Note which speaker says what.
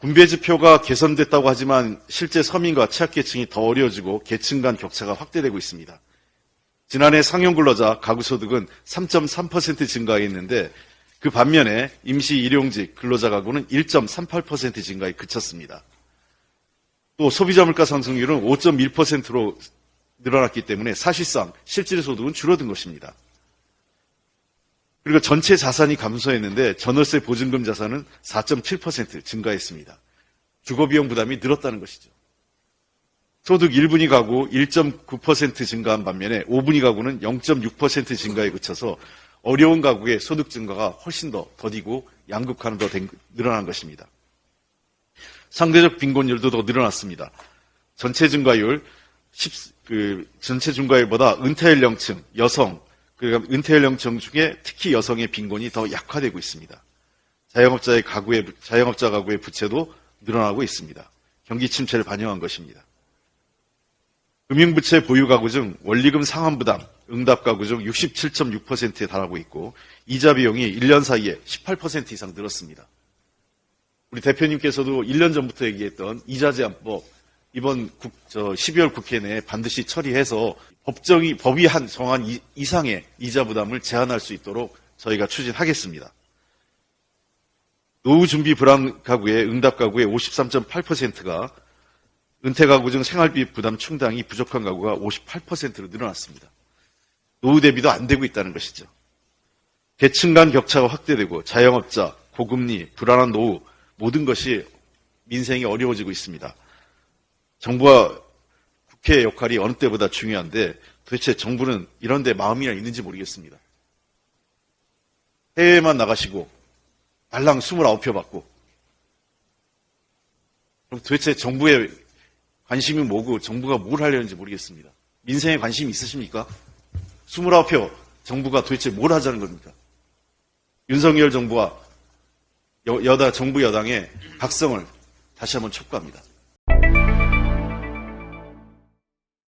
Speaker 1: 분배지표가 개선됐다고 하지만 실제 서민과 취약계층이 더 어려워지고 계층 간 격차가 확대되고 있습니다. 지난해 상용근로자 가구소득은 3.3% 증가했는데 그 반면에 임시 일용직 근로자 가구는 1.38% 증가에 그쳤습니다. 또 소비자 물가 상승률은 5.1%로 늘어났기 때문에 사실상 실질 소득은 줄어든 것입니다. 그리고 전체 자산이 감소했는데 전월세 보증금 자산은 4.7% 증가했습니다. 주거비용 부담이 늘었다는 것이죠. 소득 1분위 가구 1.9% 증가한 반면에 5분위 가구는 0.6% 증가에 그쳐서 어려운 가구의 소득 증가가 훨씬 더 더디고 양극화는 더 된- 늘어난 것입니다. 상대적 빈곤율도 더 늘어났습니다. 전체 증가율 10, 그 전체 증가율보다 은퇴 연령층, 여성, 그 은퇴 연령층 중에 특히 여성의 빈곤이 더 약화되고 있습니다. 자영업자의 가구의 자영업자 가구의 부채도 늘어나고 있습니다. 경기 침체를 반영한 것입니다. 금융부채 보유 가구 중 원리금 상환 부담, 응답 가구 중 67.6%에 달하고 있고 이자 비용이 1년 사이에 18% 이상 늘었습니다. 우리 대표님께서도 1년 전부터 얘기했던 이자 제한법 이번 국, 저 12월 국회 내에 반드시 처리해서 법정이 법이 한 정한 이- 이상의 이자 부담을 제한할 수 있도록 저희가 추진하겠습니다. 노후 준비 불안 가구의 응답 가구의 53.8%가 은퇴 가구 중 생활비 부담 충당이 부족한 가구가 58%로 늘어났습니다. 노후 대비도 안 되고 있다는 것이죠. 계층 간 격차가 확대되고 자영업자, 고금리, 불안한 노후 모든 것이 민생이 어려워지고 있습니다. 정부와 국회의 역할이 어느 때보다 중요한데 도대체 정부는 이런 데 마음이나 있는지 모르겠습니다. 해외만 나가시고 달랑 29표 받고 그럼 도대체 정부의 관심이 뭐고 정부가 뭘 하려는지 모르겠습니다. 민생에 관심이 있으십니까? 29표 정부가 도대체 뭘 하자는 겁니까? 윤석열 정부와 여, 여다 정부 여당의 각성을 다시 한번 촉구합니다.